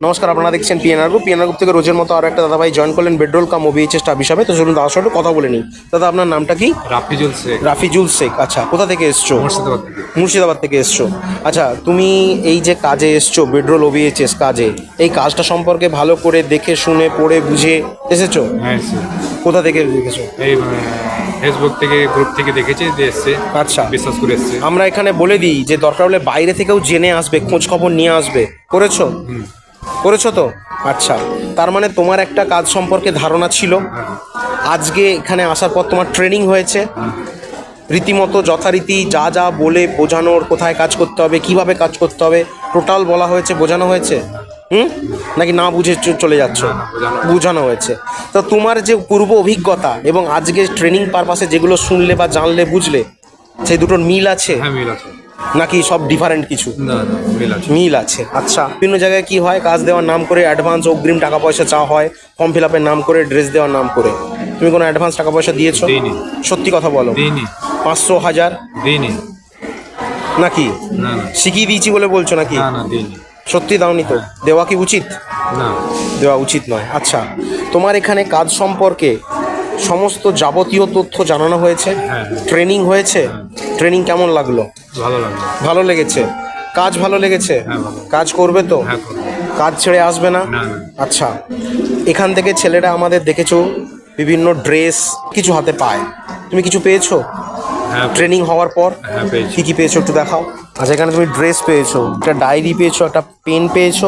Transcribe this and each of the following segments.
নমস্কার আপনারা দেখছেন পিএনআর গ্রুপ পিএনআর গ্রুপ থেকে রোজের মতো আরও একটা দাদাভাই জয়েন করলেন বেডরোল কাম ওবিএইচএস স্টাফ হিসাবে তো চলুন দাদার সঙ্গে কথা বলে নিই। দাদা আপনার নামটা কি? রাফিজুল শেখ। রাফিজুল শেখ। আচ্ছা কোথা থেকে এসছো? মুর্শিদাবাদ থেকে। মুর্শিদাবাদ থেকে এসছো। আচ্ছা তুমি এই যে কাজে এসছো বেডরোল ওবিএইচএস কাজে এই কাজটা সম্পর্কে ভালো করে দেখে শুনে পড়ে বুঝে এসেছ? হ্যাঁ কোথা থেকে দেখেছ? এই ফেসবুক থেকে গ্রুপ থেকে দেখেছি যে এসছে। আচ্ছা। বিশ্বাস করে এসছে। আমরা এখানে বলে দিই যে দরকার হলে বাইরে থেকেও জেনে আসবে খোঁজ খবর নিয়ে আসবে। করেছ? করেছ তো? আচ্ছা তার মানে তোমার একটা কাজ সম্পর্কে ধারণা ছিল। আজকে এখানে আসার পর তোমার ট্রেনিং হয়েছে। রীতিমতো যথারীতি যা যা বলে বোঝানোর কোথায় কাজ করতে হবে, কীভাবে কাজ করতে হবে টোটাল বলা হয়েছে, বোঝানো হয়েছে? হুম? নাকি না বুঝে চলে যাচ্ছ? বোঝানো হয়েছে। তো তোমার যে পূর্ব অভিজ্ঞতা এবং আজকে ট্রেনিং পারপাসে যেগুলো শুনলে বা জানলে, বুঝলে, সেই দুটোর মিল আছে? হ্যাঁ মিল আছে। নাকি সব ডিফারেন্ট কিছু? মিল আছে। আচ্ছা বিভিন্ন জায়গায় কি হয়? কাজ দেওয়ার নাম করে অ্যাডভান্স অগ্রিম টাকা পয়সা চাওয়া হয়। ফর্ম ফিল আপের নাম করে ড্রেস দেওয়ার নাম করে। তুমি কোনো অ্যাডভান্স টাকা পয়সা দিয়েছ। সত্যি কথা বলো। পাঁচশো হাজার? নাকি? শিখিয়ে দিয়েছি বলে বলছো নাকি? সত্যি দাওনি তো। দেওয়া কি উচিত? না। দেওয়া উচিত নয়। আচ্ছা তোমার এখানে কাজ সম্পর্কে সমস্ত যাবতীয় তথ্য জানানো হয়েছে। হ্যাঁ। ট্রেনিং হয়েছে? ট্রেনিং কেমন লাগল? ভালো লাগল। ভালো লেগেছে? কাজ ভালো লেগেছে? হ্যাঁ, কাজ করবে তো? হ্যাঁ কাজ ছেড়ে আসবে না। আচ্ছা। এখান থেকে ছেলেরা আমাদের দেখেছ বিভিন্ন ড্রেস কিছু হাতে পায়। তুমি কিছু পেয়েছ? হ্যাঁ ট্রেনিং হওয়ার পর? হ্যাঁ কি কি পেয়েছ একটু দেখাও। আচ্ছা এখানে তুমি ড্রেস পেয়েছ একটা ডায়েরি পেয়েছ একটা পেন পেয়েছ।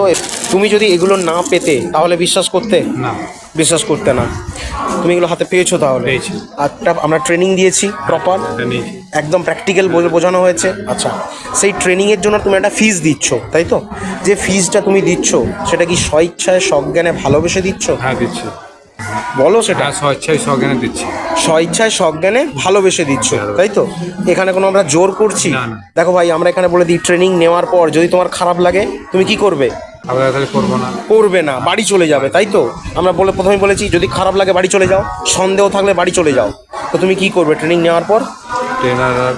তুমি যদি এগুলো না পেতে তাহলে বিশ্বাস করতে? না। বিশ্বাস করতে না। তুমি এগুলো হাতে পেয়েছ তাহলে। একটা আমরা ট্রেনিং দিয়েছি প্রপার একদম প্র্যাকটিক্যাল বোঝানো হয়েছে। আচ্ছা সেই ট্রেনিংয়ের জন্য তুমি একটা ফিস দিচ্ছ তাই তো? যে ফিসটা তুমি দিচ্ছ সেটা কি স্বইচ্ছায় সজ্ঞানে ভালোবেসে দিচ্ছ? হ্যাঁ দিচ্ছি। বলো সেটা। হ্যাঁ স্বেচ্ছায় সজ্ঞানে দিচ্ছি। স্বইচ্ছায় সজ্ঞানে ভালোবেসে দিচ্ছ তাই তো? এখানে কোনো আমরা জোর করছি। দেখো ভাই আমরা এখানে বলে দিই ট্রেনিং নেওয়ার পর যদি তোমার খারাপ লাগে তুমি কি করবে? আবার তাহলে করব না। করবে না বাড়ি চলে যাবে তাই তো? আমরা বলে প্রথমে বলেছি যদি খারাপ লাগে বাড়ি চলে যাও সন্দেহ থাকলে বাড়ি চলে যাও। তো তুমি কি করবে ট্রেনিং নেওয়ার পর? ট্রেনার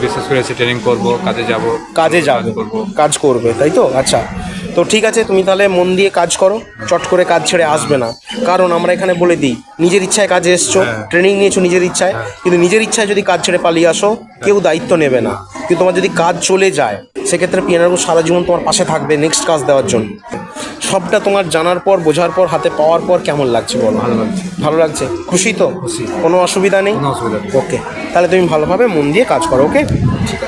বিশেষ করে ট্রেনিং করব কাজে যাব কাজে যাবে কাজ করবে তাই তো? আচ্ছা। তো ঠিক আছে তুমি তাহলে মন দিয়ে কাজ করো চট করে কাজ ছেড়ে আসবে না। কারণ আমরা এখানে বলে দিই নিজের ইচ্ছায় কাজে এসছো হ্যাঁ। ট্রেনিং নিয়েছো নিজের ইচ্ছায় কিন্তু নিজের ইচ্ছায় যদি কাজ ছেড়ে পালিয়ে আসো কেউ দায়িত্ব নেবে না। কিন্তু তোমার যদি কাজ চলে যায় সেক্ষেত্রে পিয়ানারু সারা জীবন তোমার পাশে থাকবে নেক্সট কাজ দেওয়ার জন্য। সবটা তোমার জানার পর বোঝার পর হাতে পাওয়ার পর কেমন লাগছে বলো? ভালো লাগছে। ভালো লাগছে? খুশি তো? খুশি। কোনো অসুবিধা নেই? অসুবিধা ওকে তাহলে তুমি ভালোভাবে মন দিয়ে কাজ করো ওকে ঠিক